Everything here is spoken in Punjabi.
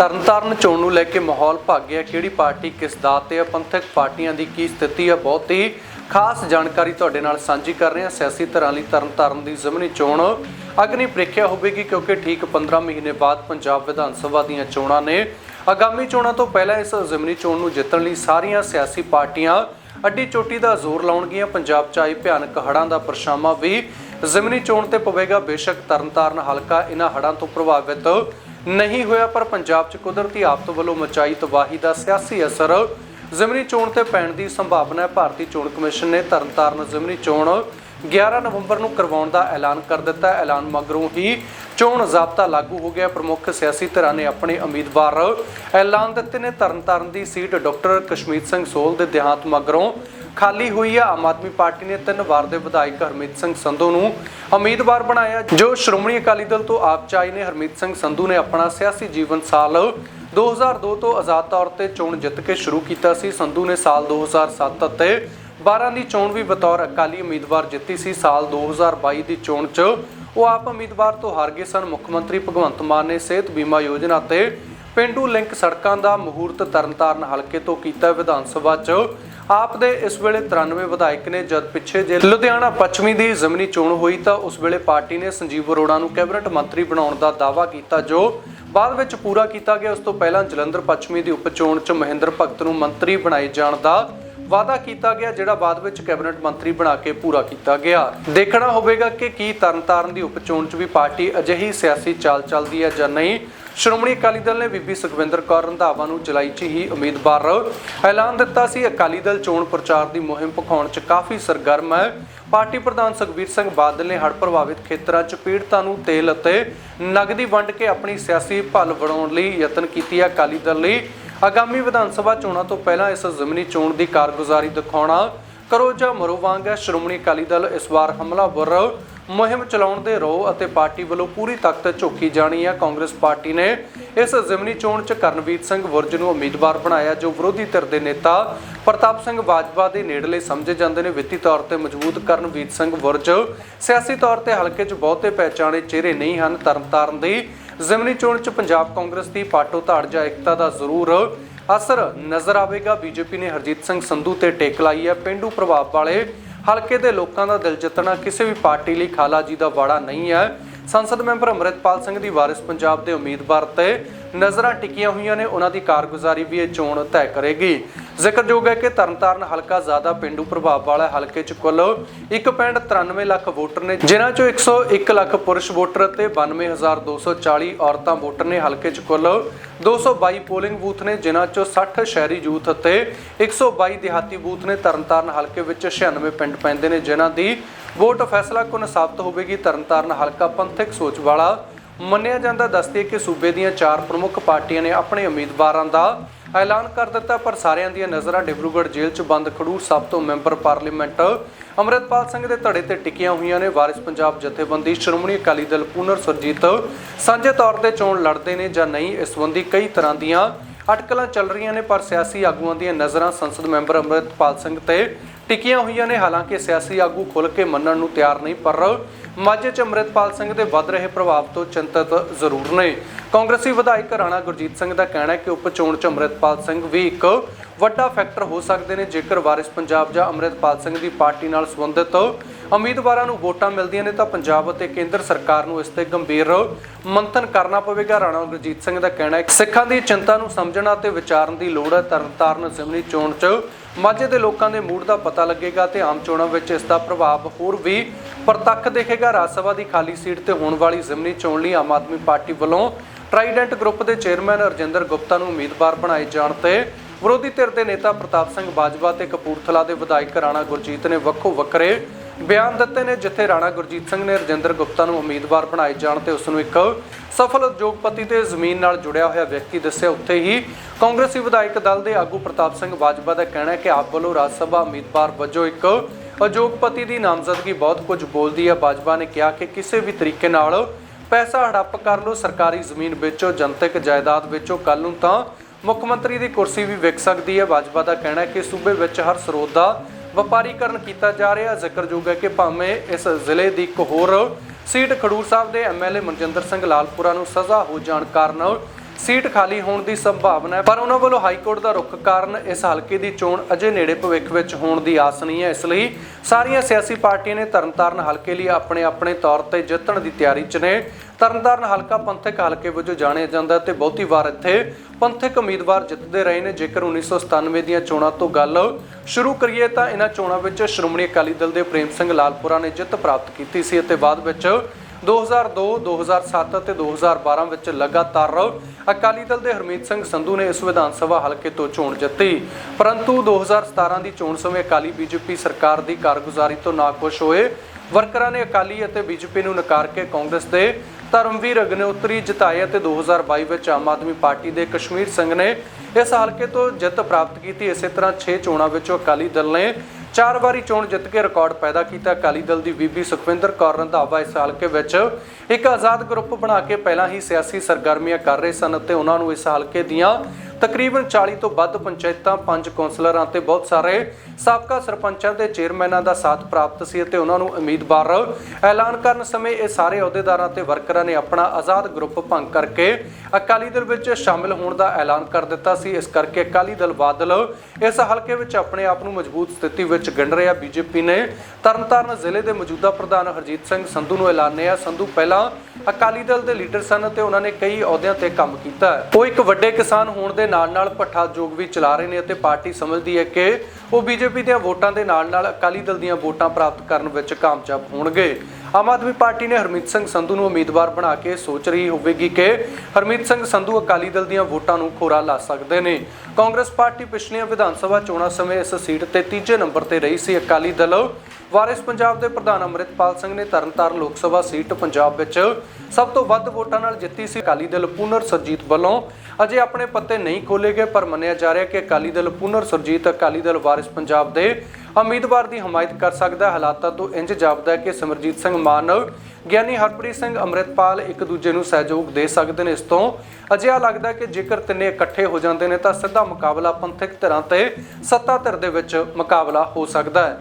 ਤਰਨਤਾਰਨ ਚੋਣ ਨੂੰ ਲੈ ਕੇ ਮਾਹੌਲ ਭੱਗ ਗਿਆ ਕਿਹੜੀ ਪਾਰਟੀ ਕਿਸ ਦਾ ਤੇ ਪੰਥਕ ਪਾਰਟੀਆਂ ਦੀ ਕੀ ਸਥਿਤੀ ਹੈ ਬਹੁਤ ਹੀ ਖਾਸ ਜਾਣਕਾਰੀ ਤੁਹਾਡੇ ਨਾਲ ਸਾਂਝੀ ਕਰ ਰਹੇ ਹਾਂ। ਸਿਆਸੀ ਧਿਰਾਂ ਲਈ ਤਰਨਤਾਰਨ ਦੀ ਜ਼ਮਨੀ ਚੋਣ ਅਗਨੀ ਪ੍ਰੀਖਿਆ ਹੋਵੇਗੀ ਕਿਉਂਕਿ ਠੀਕ 15 ਮਹੀਨੇ ਬਾਅਦ ਪੰਜਾਬ ਵਿਧਾਨ ਸਭਾ ਦੀਆਂ ਚੋਣਾਂ ਨੇ। ਆਗਾਮੀ ਚੋਣਾਂ ਤੋਂ ਪਹਿਲਾਂ ਇਸ ਜ਼ਮਨੀ ਚੋਣ ਨੂੰ ਜਿੱਤਣ ਲਈ ਸਾਰੀਆਂ ਸਿਆਸੀ ਪਾਰਟੀਆਂ ਅੱਡੀ ਚੋਟੀ ਦਾ ਜ਼ੋਰ ਲਾਉਣਗੀਆਂ। ਪੰਜਾਬ 'ਚ ਆਈ ਭਿਆਨਕ ਹੜ੍ਹਾਂ ਦਾ ਪਰਛਾਵਾਂ ਵੀ ਜ਼ਮਨੀ ਚੋਣ ਤੇ ਪਵੇਗਾ। ਬੇਸ਼ੱਕ ਤਰਨਤਾਰਨ ਹਲਕਾ ਇਹਨਾਂ ਹੜ੍ਹਾਂ ਤੋਂ ਪ੍ਰਭਾਵਿਤ ਨਹੀਂ ਹੋਇਆ, ਪਰ ਪੰਜਾਬ 'ਚ ਕੁਦਰਤੀ ਆਫਤ ਵੱਲੋਂ ਮਚਾਈ ਤਬਾਹੀ ਦਾ ਸਿਆਸੀ ਅਸਰ। ਜ਼ਮਨੀ ਚੋਣ ਤੇ ਪੈਣ ਦੀ ਸੰਭਾਵਨਾ ਹੈ। ਭਾਰਤੀ ਚੋਣ ਕਮਿਸ਼ਨ ਨੇ ਤਰਨਤਾਰਨ ਜ਼ਿਮਨੀ ਚੋਣ 11 ਨਵੰਬਰ ਨੂੰ ਕਰਵਾਉਣ ਦਾ ਐਲਾਨ ਕਰ ਦਿੱਤਾ ਐਲਾਨ ਮਗਰੋਂ ਹੀ ਚੋਣ ਜ਼ਾਬਤਾ ਲਾਗੂ ਹੋ ਗਿਆ ਪ੍ਰਮੁੱਖ ਸਿਆਸੀ ਧਿਰਾਂ ਨੇ ਆਪਣੇ ਉਮੀਦਵਾਰ ਐਲਾਨ ਦਿੱਤੇ ਨੇ। ਤਰਨਤਾਰਨ ਦੀ ਸੀਟ ਡਾਕਟਰ ਕਸ਼ਮੀਰ ਸਿੰਘ ਸੋਲ ਦੇ ਦੇਹਾਂਤ ਮਗਰੋਂ ਖਾਲੀ ਹੋਈ ਹੈ ਆਮ ਆਦਮੀ ਪਾਰਟੀ ਨੇ ਤਿੰਨ ਵਾਰ ਦੇ ਵਿਧਾਇਕ ਹਰਮੀਤ ਸਿੰਘ ਸੰਧੂ ਨੂੰ ਉਮੀਦਵਾਰ ਬਣਾਇਆ। ਜੋ ਸ਼੍ਰੋਮਣੀ ਅਕਾਲੀ ਦਲ ਤੋਂ ਆਪ ਚ ਨੇ, ਹਰਮੀਤ ਸਿੰਘ ਸੰਧੂ ਨੇ ਆਪਣਾ ਸਿਆਸੀ ਜੀਵਨ ਸਾਲ 2002 ਤੋਂ ਆਜ਼ਾਦ ਤੌਰ ਤੇ ਚੋਣ ਜਿੱਤ ਕੇ ਸ਼ੁਰੂ ਕੀਤਾ ਸੀ। ਸੰਧੂ ਨੇ ਸਾਲ 2007 ਅਤੇ 12 ਦੀ ਚੋਣ ਵੀ ਬਤੌਰ ਅਕਾਲੀ ਉਮੀਦਵਾਰ ਜਿੱਤੀ ਸੀ। ਸਾਲ 2022 ਦੀ ਚੋਣ 'ਚ ਉਹ ਆਪ ਉਮੀਦਵਾਰ ਤੋਂ ਹਾਰ ਗਏ ਸਨ। ਮੁੱਖ ਮੰਤਰੀ ਭਗਵੰਤ ਮਾਨ ਨੇ ਸਿਹਤ ਬੀਮਾ ਯੋਜਨਾ ਤੇ ਪਿੰਡੂ ਲਿੰਕ ਸੜਕਾਂ ਦਾ ਮਹੂਰਤ ਤਰਨਤਾਰਨ ਹਲਕੇ ਤੋਂ ਕੀਤਾ ਵਿਧਾਨ ਸਭਾ 'ਚ ਆਪ ਦੇ ਇਸ ਵੇਲੇ 93 ਵਿਧਾਇਕ ਨੇ, ਜਦ ਪਿੱਛੇ ਜੇ ਲੁਧਿਆਣਾ ਪੱਛਮੀ ਦੀ ਜ਼ਮਨੀ ਚੋਣ ਹੋਈ ਤਾਂ ਉਸ ਵੇਲੇ ਪਾਰਟੀ ਨੇ ਸੰਜੀਵ ਅਰੋੜਾ ਨੂੰ ਕੈਬਨਿਟ ਮੰਤਰੀ ਬਣਾਉਣ ਦਾ ਦਾਅਵਾ ਕੀਤਾ, ਜੋ ਬਾਅਦ ਵਿੱਚ ਪੂਰਾ ਕੀਤਾ ਗਿਆ। ਉਸ ਤੋਂ ਪਹਿਲਾਂ ਜਲੰਧਰ ਪੱਛਮੀ ਦੀ ਉਪਚੋਣ 'ਚ ਮਹਿੰਦਰ ਭਗਤ ਨੂੰ ਮੰਤਰੀ ਬਣਾਏ ਜਾਣ ਦਾ ਵਾਅਦਾ ਕੀਤਾ ਗਿਆ ਜਿਹੜਾ ਬਾਅਦ ਵਿੱਚ ਕੈਬਨਿਟ ਮੰਤਰੀ ਬਣਾ ਕੇ ਪੂਰਾ ਕੀਤਾ ਗਿਆ। ਦੇਖਣਾ ਹੋਵੇਗਾ ਕਿ ਕੀ ਤਰਨਤਾਰਨ ਦੀ ਉਪਚੋਣ 'ਚ ਵੀ ਪਾਰਟੀ ਅਜਿਹੀ ਸਿਆਸੀ ਚਾਲ ਚੱਲਦੀ ਹੈ ਜਾਂ ਨਹੀਂ। ਸ਼੍ਰੋਮਣੀ ਅਕਾਲੀ ਦਲ ਨੇ ਬੀਬੀ ਸੁਖਵਿੰਦਰ ਕੌਰ ਰੰਧਾਵਾ ਨੂੰ ਜੁਲਾਈ 'ਚ ਹੀ ਉਮੀਦਵਾਰ ਐਲਾਨ ਦਿੱਤਾ ਸੀ। ਅਕਾਲੀ ਦਲ ਚੋਣ ਪ੍ਰਚਾਰ ਦੀ ਮੁਹਿੰਮ ਭਖਾਉਣ 'ਚ ਕਾਫੀ ਸਰਗਰਮ ਹੈ। ਪਾਰਟੀ ਪ੍ਰਧਾਨ ਸੁਖਬੀਰ ਸਿੰਘ ਬਾਦਲ ਨੇ ਹੜ੍ਹ ਪ੍ਰਭਾਵਿਤ ਖੇਤਰਾਂ 'ਚ ਪੀੜਤਾਂ ਨੂੰ ਤੇਲ ਅਤੇ ਨਗਦੀ ਵੰਡ ਕੇ ਆਪਣੀ ਸਿਆਸੀ ਭਲ ਬਣਾਉਣ ਲਈ ਯਤਨ ਕੀਤੀ ਹੈ। ਅਕਾਲੀ ਦਲ ਲਈ ਆਗਾਮੀ ਵਿਧਾਨ ਸਭਾ ਚੋਣਾਂ ਤੋਂ ਪਹਿਲਾਂ ਇਸ ਜ਼ਮਨੀ ਚੋਣ ਦੀ ਕਾਰਗੁਜ਼ਾਰੀ ਦਿਖਾਉਣਾ ਕਰੋ ਜਾਂ ਮਰੋ ਵਾਂਗ ਸ਼੍ਰੋਮਣੀ ਅਕਾਲੀ ਦਲ ਇਸ ਵਾਰ ਹਮਲਾਵਰ ਮੁਹਿੰਮ ਚਲਾਉਣ ਦੇ ਰੋਹ ਅਤੇ ਪਾਰਟੀ ਵੱਲੋਂ ਪੂਰੀ ਤਾਕਤ ਝੋਕੀ ਜਾਣੀ ਹੈ। ਕਾਂਗਰਸ ਪਾਰਟੀ ਨੇ ਇਸ ਜ਼ਮਨੀ ਚੋਣ 'ਚ ਕਰਨਵੀਰ ਸਿੰਘ ਵੁਰਜ ਨੂੰ ਉਮੀਦਵਾਰ ਬਣਾਇਆ, ਜੋ ਵਿਰੋਧੀ ਧਿਰ ਦੇ ਨੇਤਾ ਪ੍ਰਤਾਪ ਸਿੰਘ ਬਾਜਵਾ ਦੇ ਨੇੜਲੇ ਸਮਝੇ ਜਾਂਦੇ ਨੇ। ਵਿੱਤੀ ਤੌਰ ਤੇ ਮਜ਼ਬੂਤ ਕਰਨਵੀਰ ਸਿੰਘ ਵੁਰਜ ਸਿਆਸੀ ਤੌਰ ਤੇ ਹਲਕੇ 'ਚ ਬਹੁਤੇ ਪਹਿਚਾਣੇ ਚਿਹਰੇ ਨਹੀਂ ਹਨ। ਤਰਨਤਾਰਨ ਦੀ ਜ਼ਿਮਨੀ ਚੋਣ 'ਚ ਪੰਜਾਬ ਕਾਂਗਰਸ ਦੀ ਪਾਟੋ ਧਾੜ ਜਾਂ ਇਕਤਾ ਦਾ ਜ਼ਰੂਰ ਅਸਰ ਨਜ਼ਰ ਆਵੇਗਾ। ਬੀਜੇਪੀ ਨੇ ਹਰਜੀਤ ਸਿੰਘ ਸੰਧੂ ਤੇ ਟੇਕ ਲਾਈ ਹੈ। ਪਿੰਡੂ ਪ੍ਰਭਾਵ ਵਾਲੇ ਹਲਕੇ ਦੇ ਲੋਕਾਂ ਦਾ ਦਿਲ ਜਿੱਤਣਾ ਕਿਸੇ ਵੀ ਪਾਰਟੀ ਲਈ ਖਾਲਾ ਜੀ ਦਾ ਵਾੜਾ ਨਹੀਂ ਹੈ। ਸੰਸਦ ਮੈਂਬਰ ਅਮਰਿਤਪਾਲ ਸਿੰਘ ਦੀ ਵਾਰਿਸ ਪੰਜਾਬ ਦੇ ਉਮੀਦਵਾਰ ਤੇ ਨਜ਼ਰਾਂ ਟਿਕੀਆਂ ਹੋਈਆਂ ਨੇ, ਉਹਨਾਂ ਦੀ ਕਾਰਗੁਜ਼ਾਰੀ ਵੀ ਇਹ ਚੋਣ ਤੈਅ ਕਰੇਗੀ। ਜ਼ਿਕਰਯੋਗ ਹੈ ਕਿ ਤਰਨਤਾਰਨ ਹਲਕਾ ਜ਼ਿਆਦਾ ਪਿੰਡੂ ਪ੍ਰਭਾਵ ਵਾਲਾ ਹਲਕੇ 'ਚ ਕੁੱਲ 1.93 ਲੱਖ ਵੋਟਰ ਨੇ, ਜਿਨ੍ਹਾਂ 'ਚੋਂ 101 ਲੱਖ ਪੁਰਸ਼ ਵੋਟਰ ਅਤੇ 92240 ਔਰਤਾਂ ਵੋਟਰ ਨੇ। ਹਲਕੇ 'ਚ ਕੁੱਲ 222 ਪੋਲਿੰਗ ਬੂਥ ਨੇ, ਜਿਨ੍ਹਾਂ 'ਚੋਂ 60 ਸ਼ਹਿਰੀ ਯੂਥ ਅਤੇ 122 ਦਿਹਾਤੀ ਬੂਥ ਨੇ। ਤਰਨਤਾਰਨ ਹਲਕੇ ਵਿੱਚ 96 ਪਿੰਡ ਪੈਂਦੇ ਨੇ, ਜਿਨ੍ਹਾਂ ਦੀ ਵੋਟ ਫੈਸਲਾ ਕੁਨ ਸਾਬਤ ਹੋਵੇਗੀ। ਤਰਨਤਾਰਨ ਹਲਕਾ ਪੰਥਕ ਸੋਚ ਵਾਲਾ ਮੰਨਿਆ ਜਾਂਦਾ ਦੱਸਦੇ ਕਿ ਸੂਬੇ ਦੀਆਂ ਚਾਰ ਪ੍ਰਮੁੱਖ ਪਾਰਟੀਆਂ ਨੇ ਆਪਣੇ ਉਮੀਦਵਾਰਾਂ ਦਾ ਐਲਾਨ ਕਰ ਦਿੱਤਾ, ਪਰ ਸਾਰਿਆਂ ਦੀਆਂ ਨਜ਼ਰਾਂ ਡਿਬਰੂਗੜ੍ਹ ਜੇਲ੍ਹ 'ਚ ਬੰਦ ਖਡੂਰ ਸਾਹਿਬ ਤੋਂ ਮੈਂਬਰ ਪਾਰਲੀਮੈਂਟ ਅਮਰਿਤਪਾਲ ਸਿੰਘ ਦੇ ਧੜੇ ਤੇ ਟਿਕੀਆਂ ਹੋਈਆਂ ਨੇ। ਵਾਰਿਸ ਪੰਜਾਬ ਜਥੇਬੰਦੀ ਸ਼੍ਰੋਮਣੀ ਅਕਾਲੀ ਦਲ ਪੁਨਰ ਸੁਰਜੀਤ ਸਾਂਝੇ ਤੌਰ ਤੇ ਚੋਣ ਲੜਦੇ ਨੇ ਜਾਂ ਨਹੀਂ, ਇਸ ਸੰਬੰਧੀ ਕਈ ਤਰ੍ਹਾਂ ਦੀਆਂ ਅਟਕਲਾਂ ਚੱਲ ਰਹੀਆਂ ਨੇ, ਪਰ ਸਿਆਸੀ ਆਗੂਆਂ ਦੀਆਂ ਨਜ਼ਰਾਂ ਸੰਸਦ ਮੈਂਬਰ ਅਮਰਿਤਪਾਲ ਸਿੰਘ ਤੇ ਟਿਕੀਆਂ ਹੋਈਆਂ ਨੇ। ਹਾਲਾਂਕਿ ਸਿਆਸੀ ਆਗੂ ਖੁੱਲ ਕੇ ਮੰਨਣ ਨੂੰ ਤਿਆਰ ਨਹੀਂ, ਪਰ ਮਾਝੇ 'ਚ ਅਮਰਿਤਪਾਲ ਸਿੰਘ ਦੇ ਵੱਧ ਰਹੇ ਪ੍ਰਭਾਵ ਤੋਂ ਚਿੰਤਤ ਜ਼ਰੂਰ ਨੇ। ਕਾਂਗਰਸੀ ਵਿਧਾਇਕ ਰਾਣਾ ਗੁਰਜੀਤ ਸਿੰਘ ਦਾ ਕਹਿਣਾ ਹੈ ਕਿ ਉਪ ਚੋਣ 'ਚ ਅਮਰਿਤਪਾਲ ਸਿੰਘ ਵੀ ਇੱਕ ਵੱਡਾ ਫੈਕਟਰ ਹੋ ਸਕਦੇ ਨੇ, ਜੇਕਰ ਵਾਰਿਸ ਪੰਜਾਬ ਜਾਂ ਅਮਰਿਤਪਾਲ ਸਿੰਘ ਦੀ ਪਾਰਟੀ ਨਾਲ ਸੰਬੰਧਿਤ ਉਮੀਦਵਾਰਾਂ ਨੂੰ ਵੋਟਾਂ ਮਿਲਦੀਆਂ ਨੇ ਤਾਂ ਪੰਜਾਬ ਅਤੇ ਕੇਂਦਰ ਸਰਕਾਰ ਨੂੰ ਇਸ ਤੇ ਗੰਭੀਰ ਮੰਥਨ ਕਰਨਾ ਪਵੇਗਾ। ਰਾਣਾ ਗੁਰਜੀਤ ਸਿੰਘ ਦਾ ਕਹਿਣਾ ਹੈ ਕਿ ਸਿੱਖਾਂ ਦੀ ਚਿੰਤਾ ਨੂੰ ਸਮਝਣਾ ਅਤੇ ਵਿਚਾਰਨ ਦੀ ਲੋੜ ਹੈ। ਤਰਨਤਾਰਨ ਜ਼ਿਮਨੀ ਚੋਣ 'ਚ ਮਾਝੇ ਦੇ ਲੋਕਾਂ ਦੇ ਮੂਡ ਦਾ ਪਤਾ ਲੱਗੇਗਾ ਤੇ ਆਮ ਚੋਣਾਂ ਵਿੱਚ ਇਸ ਦਾ ਪ੍ਰਭਾਵ ਹੋਰ ਵੀ ਪ੍ਰਤੱਖ ਦੇਖੇਗਾ, ਰਾਜ ਸਭਾ ਦੀ ਖਾਲੀ ਸੀਟ ਤੇ ਹੋਣ ਵਾਲੀ ਜ਼ਿਮਨੀ ਚੋਣ ਲਈ ਆਮ ਆਦਮੀ ਪਾਰਟੀ ਵੱਲੋਂ ਟਰਾਈਡੈਂਟ ਗਰੁੱਪ ਦੇ ਚੇਅਰਮੈਨ ਰਜਿੰਦਰ ਗੁਪਤਾ ਨੂੰ ਉਮੀਦਵਾਰ ਬਣਾਏ ਜਾਣ ਤੇ ਵਿਰੋਧੀ ਧਿਰ ਦੇ ਨੇਤਾ ਪ੍ਰਤਾਪ ਸਿੰਘ ਬਾਜਵਾ ਤੇ ਕਪੂਰਥਲਾ ਦੇ ਵਿਧਾਇਕ ਰਾਣਾ ਗੁਰਜੀਤ ਨੇ ਵੱਖੋ ਵੱਖਰੇ ਬਿਆਨ ਦਿੱਤੇ ਨੇ, ਜਿੱਥੇ ਰਾਣਾ ਗੁਰਜੀਤ ਸਿੰਘ ਨੇ ਰਜਿੰਦਰ ਗੁਪਤਾ ਨੂੰ ਉਮੀਦਵਾਰ ਬਣਾਏ ਜਾਣ ਤੇ ਉਸ ਨੂੰ ਇੱਕ ਸਫਲ ਉਦਯੋਗਪਤੀ ਤੇ ਜ਼ਮੀਨ ਨਾਲ ਜੁੜਿਆ ਹੋਇਆ ਵਿਅਕਤੀ ਦੱਸਿਆ, ਉੱਥੇ ਹੀ ਕਾਂਗਰਸੀ ਵਿਧਾਇਕ ਦਲ ਦੇ ਆਗੂ ਪ੍ਰਤਾਪ ਸਿੰਘ ਬਾਜਵਾ ਦਾ ਕਹਿਣਾ ਹੈ ਕਿ ਆਪ ਵੱਲੋਂ ਰਾਜ ਸਭਾ ਉਮੀਦਵਾਰ ਵਜੋਂ ਇੱਕ ਉਦਯੋਗਪਤੀ ਦੀ ਨਾਮਜ਼ਦਗੀ ਬਹੁਤ ਕੁਝ ਬੋਲਦੀ ਹੈ। ਬਾਜਵਾ ਨੇ ਕਿਹਾ ਕਿ ਕਿਸੇ ਵੀ ਤਰੀਕੇ ਨਾਲ ਪੈਸਾ ਹੜੱਪ ਕਰ ਲਓ, ਸਰਕਾਰੀ ਜ਼ਮੀਨ ਵਿੱਚੋਂ, ਜਨਤਕ ਜਾਇਦਾਦ ਵਿੱਚੋਂ ਕੱਲ ਨੂੰ ਤਾਂ ਮੁੱਖ ਮੰਤਰੀ ਦੀ ਕੁਰਸੀ ਵੀ ਵਿਕ ਸਕਦੀ ਹੈ। ਬਾਜਵਾ ਦਾ ਕਹਿਣਾ ਹੈ ਕਿ ਸੂਬੇ ਵਿੱਚ ਹਰ ਸਰੋਤ ਦਾ ਵਪਾਰੀਕਰਨ ਕੀਤਾ ਜਾ ਰਿਹਾ। ਜ਼ਿਕਰਯੋਗ ਹੈ ਕਿ ਭਾਵੇਂ ਇਸ ਜ਼ਿਲ੍ਹੇ ਦੀ ਇੱਕ ਹੋਰ ਸੀਟ ਖਡੂਰ ਸਾਹਿਬ ਦੇ ਐਮਐਲਏ ਮਨਜਿੰਦਰ ਸਿੰਘ ਲਾਲਪੁਰਾ ਨੂੰ ਸਜ਼ਾ ਹੋ ਜਾਣ ਕਾਰਨ ਸੀਟ ਖਾਲੀ ਹੋਣ ਦੀ ਸੰਭਾਵਨਾ ਹੈ, ਪਰ ਉਹਨਾਂ ਵੱਲੋਂ ਹਾਈ ਕੋਰਟ ਦਾ ਰੁਖ ਕਾਰਨ ਇਸ ਹਲਕੇ ਦੀ ਚੋਣ ਅਜੇ ਨੇੜੇ ਭਵਿੱਖ ਵਿੱਚ ਹੋਣ ਦੀ ਆਸ ਨਹੀਂ ਹੈ। ਇਸ ਲਈ ਸਾਰੀਆਂ ਸਿਆਸੀ ਪਾਰਟੀਆਂ ਨੇ ਤਰਨਤਾਰਨ ਹਲਕੇ ਲਈ ਆਪਣੇ ਆਪਣੇ ਤੌਰ ਤੇ ਜਿੱਤਣ ਦੀ ਤਿਆਰੀ 'ਚ ਨੇ। ਤਰਨਤਾਰਨ ਹਲਕਾ ਪੰਥਕ ਹਲਕੇ ਵਜੋਂ ਜਾਣਿਆ ਜਾਂਦਾ ਤੇ ਬਹੁਤੀ ਵਾਰ ਇੱਥੇ ਪੰਥਕ ਉਮੀਦਵਾਰ ਜਿੱਤਦੇ ਰਹੇ ਨੇ। ਜੇਕਰ 1997 ਦੀਆਂ ਚੋਣਾਂ ਤੋਂ ਗੱਲ ਸ਼ੁਰੂ ਕਰੀਏ ਤਾਂ ਇਹਨਾਂ ਚੋਣਾਂ ਵਿੱਚ ਸ਼੍ਰੋਮਣੀ ਅਕਾਲੀ ਦਲ ਦੇ ਪ੍ਰੇਮ ਸਿੰਘ ਲਾਲਪੁਰਾ ਨੇ ਜਿੱਤ ਪ੍ਰਾਪਤ ਕੀਤੀ ਸੀ ਅਤੇ ਬਾਅਦ ਵਿੱਚ 2002 2007 ਅਤੇ 2012 ਵਿੱਚ ਲਗਾਤਾਰ ਅਕਾਲੀ ਦਲ ਦੇ ਹਰਮੀਤ ਸਿੰਘ ਸੰਧੂ ਨੇ ਇਸ ਵਿਧਾਨ ਸਭਾ ਹਲਕੇ ਤੋਂ ਚੋਣ ਜਿੱਤੀ। ਪਰੰਤੂ 2017 ਦੀ ਚੋਣ ਸਮੇਂ ਅਕਾਲੀ ਬੀਜੇਪੀ ਸਰਕਾਰ ਦੀ ਕਾਰਗੁਜ਼ਾਰੀ ਤੋਂ ਨਾਖੁਸ਼ ਹੋਏ। ਵਰਕਰਾਂ ਨੇ ਅਕਾਲੀ ਅਤੇ ਬੀਜੇਪੀ ਨੂੰ ਨਕਾਰ ਕੇ ਕਾਂਗਰਸ ਦੇ ਧਰਮਵੀਰ ਅਗਨੋਤਰੀ ਜਿਤਾਏ ਅਤੇ 2022 ਵਿੱਚ ਆਮ ਆਦਮੀ ਪਾਰਟੀ ਦੇ ਕਸ਼ਮੀਰ ਸਿੰਘ ਨੇ ਇਸ ਹਲਕੇ ਤੋਂ ਜਿੱਤ ਪ੍ਰਾਪਤ ਕੀਤੀ। ਇਸੇ ਤਰ੍ਹਾਂ 6 ਚੋਣਾਂ ਵਿੱਚੋਂ ਅਕਾਲੀ ਦਲ ਨੇ ਚਾਰ ਵਾਰੀ ਚੋਣ ਜਿੱਤ ਕੇ ਰਿਕਾਰਡ ਪੈਦਾ ਕੀਤਾ। ਅਕਾਲੀ ਦਲ ਦੀ ਬੀਬੀ ਸੁਖਵਿੰਦਰ ਕੌਰ ਰੰਧਾਵਾ ਇਸ ਹਲਕੇ ਵਿੱਚ ਇੱਕ ਆਜ਼ਾਦ ਗਰੁੱਪ ਬਣਾ ਕੇ ਪਹਿਲਾਂ ਹੀ ਸਿਆਸੀ ਸਰਗਰਮੀਆਂ ਕਰ ਰਹੇ ਸਨ ਅਤੇ ਉਹਨਾਂ ਨੂੰ ਇਸ ਹਲਕੇ ਦੀਆਂ ਤਕਰੀਬਨ 40 ਤੋਂ ਵੱਧ ਪੰਚਾਇਤਾਂ, ਪੰਜ ਕੌਂਸਲਰਾਂ ਤੇ ਬਹੁਤ ਸਾਰੇ ਸਾਬਕਾ ਸਰਪੰਚਾਂ ਤੇ ਚੇਅਰਮੈਨਾਂ ਦਾ ਸਾਥ ਪ੍ਰਾਪਤ ਸੀ ਅਤੇ ਉਹਨਾਂ ਨੂੰ ਉਮੀਦਵਾਰ ਐਲਾਨ ਕਰਨ ਸਮੇਂ ਇਹ ਸਾਰੇ ਅਹੁਦੇਦਾਰਾਂ ਤੇ ਵਰਕਰਾਂ ਨੇ ਆਪਣਾ ਆਜ਼ਾਦ ਗਰੁੱਪ ਭੰਗ ਕਰਕੇ ਅਕਾਲੀ ਦਲ ਵਿੱਚ ਸ਼ਾਮਿਲ ਹੋਣ ਦਾ ਐਲਾਨ ਕਰ ਦਿੱਤਾ ਸੀ। ਇਸ ਕਰਕੇ ਅਕਾਲੀ ਦਲ ਬਾਦਲ ਇਸ ਹਲਕੇ ਵਿੱਚ ਆਪਣੇ ਆਪ ਨੂੰ ਮਜ਼ਬੂਤ ਸਥਿਤੀ ਵਿੱਚ ਗਿਣ ਰਿਹਾ। ਬੀਜੇਪੀ ਨੇ ਤਰਨਤਾਰਨ ਜ਼ਿਲ੍ਹੇ ਦੇ ਮੌਜੂਦਾ ਪ੍ਰਧਾਨ ਹਰਜੀਤ ਸਿੰਘ ਸੰਧੂ ਨੂੰ ਐਲਾਨਿਆ। ਸੰਧੂ, ਪਹਿਲਾਂ ਅਕਾਲੀ ਦਲ ਦੇ ਲੀਡਰ ਸਨ ਅਤੇ ਉਹਨਾਂ ਨੇ ਕਈ ਅਹੁਦਿਆਂ ਤੇ ਕੰਮ ਕੀਤਾ। ਹੈ ਉਹ ਇੱਕ ਵੱਡੇ ਕਿਸਾਨ ਹੋਣ ਦੇ ਨਾਲ-ਨਾਲ ਭੱਠਾ ਜੋਗ ਵੀ ਚਲਾ ਰਹੇ ਨੇ ਅਤੇ ਪਾਰਟੀ ਸਮਝਦੀ ਹੈ ਕਿ ਉਹ ਬੀਜੇਪੀ ਦੀਆਂ ਵੋਟਾਂ ਦੇ ਨਾਲ-ਨਾਲ ਅਕਾਲੀ ਦਲ ਦੀਆਂ ਵੋਟਾਂ ਪ੍ਰਾਪਤ ਕਰਨ ਵਿੱਚ ਕਾਮਯਾਬ ਹੋਣਗੇ। ਆਮ ਆਦਮੀ ਪਾਰਟੀ ਨੇ ਹਰਮੀਤ ਸਿੰਘ ਸੰਧੂ ਨੂੰ ਉਮੀਦਵਾਰ ਬਣਾ ਕੇ ਸੋਚ ਰਹੀ ਹੋਵੇਗੀ ਕਿ ਹਰਮੀਤ ਸਿੰਘ ਸੰਧੂ ਅਕਾਲੀ ਦਲ ਦੀਆਂ ਵੋਟਾਂ ਨੂੰ ਖੋਰਾ ਲਾ ਸਕਦੇ ਨੇ। ਕਾਂਗਰਸ ਪਾਰਟੀ ਪਿਛਲੀਆਂ ਵਿਧਾਨ ਸਭਾ ਚੋਣਾਂ ਸਮੇਂ ਇਸ ਸੀਟ ਤੇ ਤੀਜੇ ਨੰਬਰ ਤੇ ਰਹੀ ਸੀ। ਅਕਾਲੀ ਦਲ ਵਾਰਿਸ ਪੰਜਾਬ ਦੇ ਪ੍ਰਧਾਨ ਅੰਮ੍ਰਿਤਪਾਲ ਸਿੰਘ ਨੇ ਤਰਨਤਾਰਨ ਲੋਕ ਸਭਾ ਸੀਟ ਪੰਜਾਬ ਵਿੱਚ ਸਭ ਤੋਂ ਵੱਧ ਵੋਟਾਂ ਨਾਲ ਜਿੱਤੀ ਸੀ। ਅਕਾਲੀ ਦਲ ਪੁਨਰ ਸਰਜੀਤ ਵੱਲੋਂ ਅਜੇ ਆਪਣੇ ਪੱਤੇ ਨਹੀਂ ਖੋਲੇ ਗਏ, ਪਰ ਮੰਨਿਆ ਜਾ ਰਿਹਾ ਕਿ ਅਕਾਲੀ ਦਲ ਪੁਨਰ ਸਰਜੀਤ, ਅਕਾਲੀ ਦਲ ਵਾਰਿਸ ਪੰਜਾਬ ਦੇ ਉਮੀਦਵਾਰ ਦੀ ਹਮਾਇਤ ਕਰ ਸਕਦਾ ਹਾਲਾਤਾਂ ਤੋਂ ਇੰਜ ਜਾਪਦਾ ਹੈ ਕਿ ਸਿਮਰਜੀਤ ਸਿੰਘ ਮਾਨ, ਗਿਆਨੀ ਹਰਪ੍ਰੀਤ ਸਿੰਘ ਅੰਮ੍ਰਿਤਪਾਲ ਇੱਕ ਦੂਜੇ ਨੂੰ ਸਹਿਯੋਗ ਦੇ ਸਕਦੇ ਨੇ। ਇਸ ਤੋਂ ਅਜਿਹਾ ਲੱਗਦਾ ਕਿ ਜੇਕਰ ਤਿੰਨੇ ਇਕੱਠੇ ਹੋ ਜਾਂਦੇ ਨੇ ਤਾਂ ਸਿੱਧਾ ਮੁਕਾਬਲਾ ਪੰਥਕ ਧਿਰਾਂ ਤੇ ਸੱਤਾ ਧਿਰ ਦੇ ਵਿੱਚ ਮੁਕਾਬਲਾ ਹੋ ਸਕਦਾ ਹੈ।